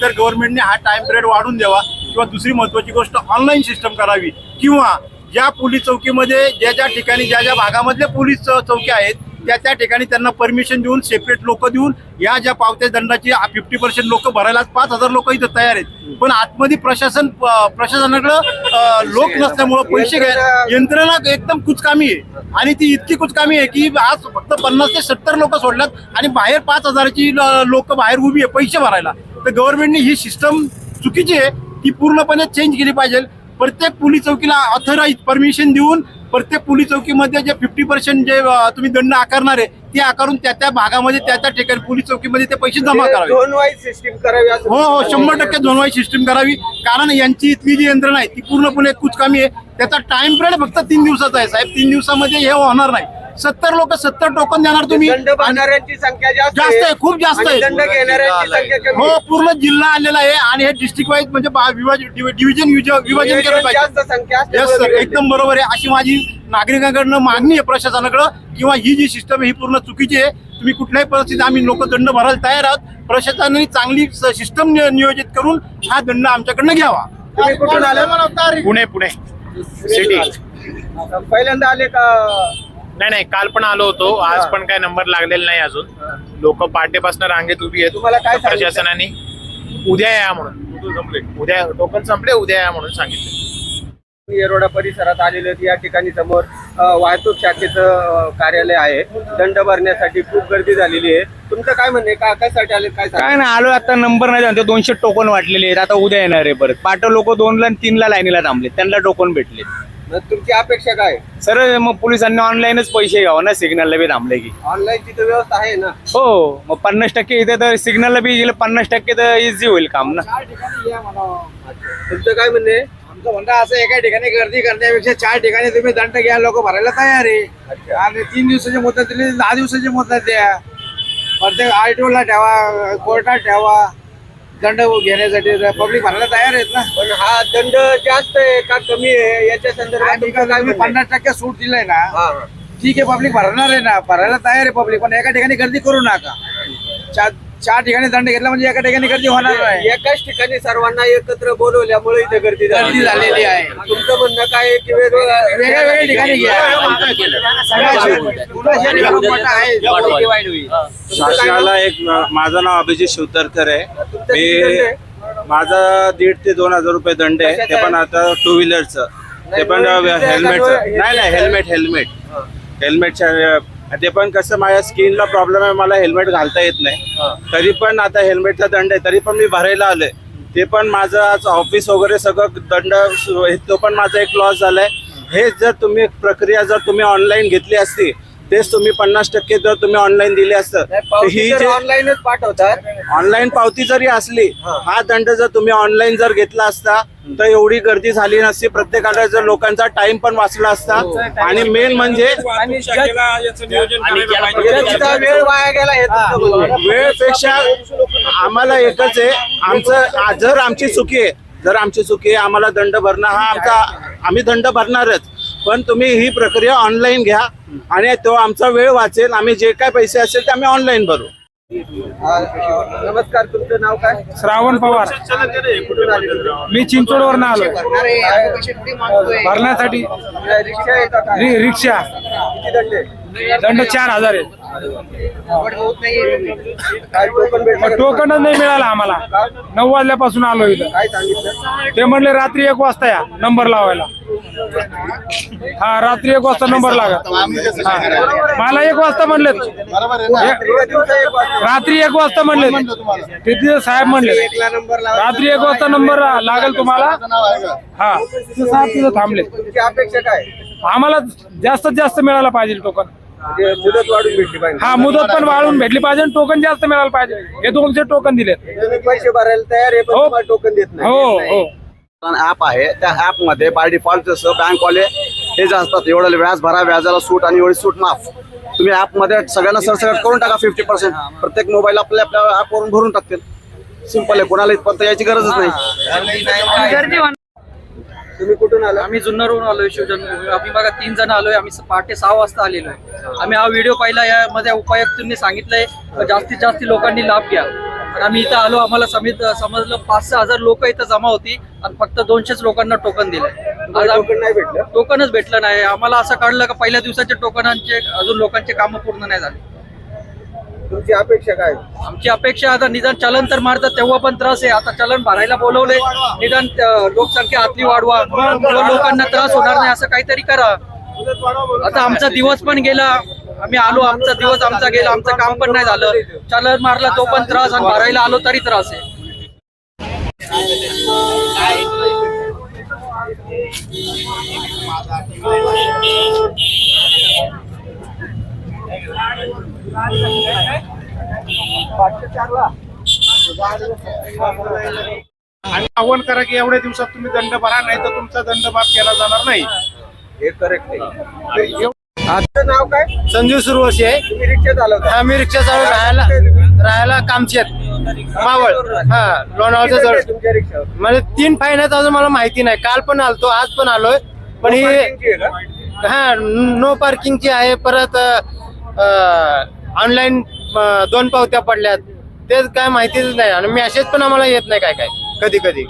एकतर गव्हर्नमेंटने हा टाइम पिरियड वाढून द्यावा किंवा दुसरी महत्वाची गोष्ट ऑनलाईन सिस्टम करावी. किंवा ज्या पोलीस चौकीमध्ये ज्या ज्या ठिकाणी ज्या ज्या भागामधल्या पोलीस चौकी आहेत त्या त्या ठिकाणी त्यांना परमिशन देऊन सेपरेट लोक देऊन या ज्या पावत्या दंडाची फिफ्टी पर्सेंट लोक भरायला पाच हजार लोक इथं तयार आहेत. पण आतमध्ये प्रशासन प्रशासनाकडं लोक नसल्यामुळं पैसे घ्या यंत्रणा एकदम कुचकामी आहे. आणि ती इतकी कुचकामी आहे की आज फक्त पन्नास ते सत्तर लोक सोडल्यात आणि बाहेर पाच हजाराची लोक बाहेर उभी आहे पैसे भरायला. तर गव्हर्नमेंटने ही सिस्टम चुकीची आहे. ती पूर्णपणे चेंज केली पाहिजे. प्रत्येक पोलीस चौकीला ऑथराईज परमिशन देऊन प्रत्येक पोलीस चौकीमध्ये जे फिफ्टी पर्सेंट जे तुम्ही दंड आकारणार आहे ते आकारून त्या त्या भागामध्ये त्या त्या ठिकाणी पोलीस चौकीमध्ये ते पैसे जमा करावे. सिस्टीम करावी हो हो शंभर टक्के झोनवाईज सिस्टीम करावी. कारण यांची इथली जी यंत्रणा आहे ती पूर्णपणे कुचकामी आहे. त्याचा टाइम पिरियड फक्त तीन दिवसाचा आहे साहेब. तीन दिवसामध्ये हे होणार नाही. सत्तर लोक सत्तर टोकन देणार तुम्ही. दंड भरणाऱ्यांची संख्या जास्त जास्त आहे, खूप जास्त आणि आहे. दंड घेणाऱ्यांची संख्या कमी हो आहे. पूर्ण जिल्हा आलेला आहे आणि हे डिस्ट्रिक्ट वाईज म्हणजे बा- विभाज- डिव्हि- डिव्हिजन विभाजन विभाजन केलं नियोजन जास्त पाहिजे संख्या. बिघडते. एकदम बरोबर आहे. अशी माझी नागरिकांकडनं मागणी आहे प्रशासनाकडं किंवा ही जी सिस्टम आहे ही पूर्ण चुकीची आहे. तुम्ही कुठल्याही परिस्थितीत आम्ही लोक दंड भरायला तयार आहोत. प्रशासनाने चांगली सिस्टम नियोजित करून हा दंड आमच्याकडनं घ्यावा. तुम्ही कुठून आले? पुणे पुणे. सिटी पहिल्यांदा आले का? नाही नाही काल पण आलो होतो. आज पण काय नंबर लागलेला नाही अजून. लोक पाटेपासून रांगेत उभी आहेत. तुम्हाला काय सांगितलं? प्रशासनाने. उद्या या म्हणून. उद्या टोकन संपले उद्या या म्हणून सांगितलं. येरोडा परिसरात आलेले आहेत. या ठिकाणी समोर अ, वाहतूक शाखेचं अ, कार्यालय आहे. दंड भरण्यासाठी खूप गर्दी झालेली आहे. तुमचं काय म्हणणं का कशासाठी आले? काय सांगा? काय ना आलो आता नंबर नाही झाला. दोनशे टोकन वाटलेले आहेत. आता उद्या येणार आहे परत. पाट लोक दोनला आणि तीनला लाईनीला थांबले त्यांना टोकन भेटले मग तुमची अपेक्षा काय? सर मग पोलिसांनी ऑनलाईनच पैसे घ्यावं ना सिग्नलला बी थांबले की. ऑनलाईनची तर व्यवस्था आहे ना. हो मग पन्नास टक्के इथे तर सिग्नलला बी गेलं पन्नास टक्के तर इझी होईल काम ना. तुमचं काय म्हणणं? आमचं म्हणणं असं एका ठिकाणी गर्दी करण्यापेक्षा चार ठिकाणी तुम्ही दंड घ्या लोक भरायला तयार आहे. आणि तीन दिवसाची मुदत दिली दहा दिवसाची मुदत द्या. प्रत्येक आरटीओला ठेवा कोर्टात ठेवा. दंड घेण्यासाठी पब्लिक भरायला तयार आहेत ना पण हा दंड जास्त आहे का कमी आहे याच्या संदर्भात? पन्नास टक्के सूट दिलंय ना. ठीक आहे पब्लिक भरणार आहे ना भरायला तयार आहे पब्लिक पण एका ठिकाणी गर्दी करू नका चार ठिकाणी दंड घेतला म्हणजे एका ठिकाणी गर्दी होणार नाही. एकाच ठिकाणी सर्वांना एकत्र बोलवल्यामुळे इथे गर्दी गर्दी झालेली आहे. तुमचं म्हणणं काय आहे की वेगवेगळ्या वेगळ्या वेगळ्या ठिकाणी घ्या सगळ्या पुन्हा शहरी भागात आहे. शासनाला एक माझं नाव अभिजित शिवतरकर आहे. मी? माझा दीड ते दोन हजार रुपये दंड आहे. ते पण आता टू व्हीलरचं ते पण हेल्मेटचं. नाही नाही हेल्मेट हेल्मेट. हेल्मेटच्या ते पण कसं माझ्या स्किनला प्रॉब्लेम आहे मला हेल्मेट घालता येत नाही. तरी पण आता हेल्मेटचा दंड आहे तरी पण मी भरायला आलोय. ते पण माझं आज ऑफिस वगैरे सगळं दंड तो पण माझा एक लॉस झालाय. हे. जर तुम्ही प्रक्रिया जर तुम्ही ऑनलाईन घेतली असती तेच तुम्ही पन्नास टक्के जर तुम्ही ऑनलाईन दिले असतं तर ही जे ऑनलाईनच पाठवतात. ऑनलाईन पावती जरी असली हा. दंड जर तुम्ही ऑनलाईन जर घेतला असता तर एवढी गर्दी झाली नसती. प्रत्येकाला जर लोकांचा टाइम पण वाचला असता. आणि मेन म्हणजे वेळ वाया गेला हे. वेळपेक्षा आम्हाला एकच आहे आमचं जर आमची चुकी आहे जर आमची चुकी आहे आम्हाला दंड भरणं हा आमचा आम्ही दंड भरणारच. पण तुम्ही ही प्रक्रिया ऑनलाईन घ्या आणि तो आमचा वेळ वाचेल. आम्ही जे काय पैसे असेल ते आम्ही ऑनलाईन भरू. नमस्कार तुमचं नाव काय? श्रावण पवार? मी चिंचवडवरून आलो भरण्यासाठी. रिक्षा? रि- किती दंड चार हजार आहे. काय टोकन भेटलं का? टोकनच नाही मिळाला आम्हाला. नऊ वाजल्यापासून आलो इथं. काय सांगितलं? ते म्हणले रात्री एक वाजता या नंबर लावायला. हा रात्री एक वाजता नंबर लागा. हा. मला एक वाजता म्हणले एका दिवसा एक वाजता. रात्री एक वाजता म्हणले तिथे साहेब म्हणले. रात्री एक वाजता नंबर लागेल तुम्हाला. हा. साहेब तिथं थांबले तुमची अपेक्षा काय आम्हाला जास्तीत जास्त मिळायला पाहिजे टोकन म्हणजे मुदत वाढून भेटली पाहिजे हा मुदत पण वाढून भेटली पाहिजे आणि टोकन जास्त मिळायला पाहिजे. हे दोनशे टोकन दिलेत. तुम्ही पैसे भरायला तयार आहे पण हो. तुम्हाला टोकन देत नाही. हो हो. ऍप आहे. त्या ऍपमध्ये बाय डिफॉल्ट जसं बँकवाले हे जे असतात एवढं व्याज भरा व्याजाला सूट आणि एवढी सूट माफ. तुम्ही ऍपमध्ये सगळ्यांना सरसकट करून टाका फिफ्टी पर्सेंट प्रत्येक मोबाईल आपल्या आपल्या ऍप वरून भरून टाकतील. सिंपल आहे. कोणाला इथपर्यंत यायची गरजच नाही. तुम्ही कुठून आला आम्ही जुन्नरहून आलोय शिवजन्मभूमी आम्ही बघा तीन जण आलोय. आम्ही पहाटे सहा वाजता आलेलो आहे. आम्ही हा व्हिडिओ पाहिला. यामध्ये उपायुक्तांनी सांगितलंय जास्तीत जास्त लोकांनी लाभ घ्या. आम्ही इथं आलो आम्हाला समित समजलं पाच सहा हजार लोक इथं जमा होती आणि फक्त दोनशेच लोकांना टोकन दिले. नाही भेटलं? टोकनच भेटलं नाही. आम्हाला असं कळलं का पहिल्या दिवसाचे टोकनांचे अजून लोकांचे कामं पूर्ण नाही झाले. तुमची अपेक्षा काय? आमची अपेक्षा आता निदान चलन तर मारतात तेव्हा पण त्रास आहे. आता चलन भरायला बोलवले निदान लोकसंख्या आतली वाढवा. लोकांना त्रास होणार नाही असं काहीतरी करा. आता आमचा दिवस पण गेला. आम्ही आलो आमचा दिवस आमचा गेला आमचं काम पण नाही झालं. चलन मारला तो पण त्रास आणि भरायला आलो तरी त्रास आहे. आणि आव्हान करा की एवढ्या दिवसात तुम्ही दंड भरा नाही तर तुमचा दंड माफ केला जाणार नाही. हे करेक्ट आहे. आपलं नाव काय? संजीव सुरवशी आहे. तुम्ही रिक्षा चालवता. आम्ही रिक्षा चालू राहायला राहायला कामचेत मावळ. हा लोणावळच्या किती जवळ. आहे तुमच्या रिक्षावर? म्हणजे तीन आहेत अजून मला माहिती नाही. काल पण आलतो आज पण आलोय. पण ही पार्किंगची आहे का? हा नो पार्किंगची आहे. परत ऑनलाईन दोन पावत्या पडल्यात. ते काय माहितीच नाही. आणि मेसेज पण आम्हाला येत नाही काय काय कधी कधी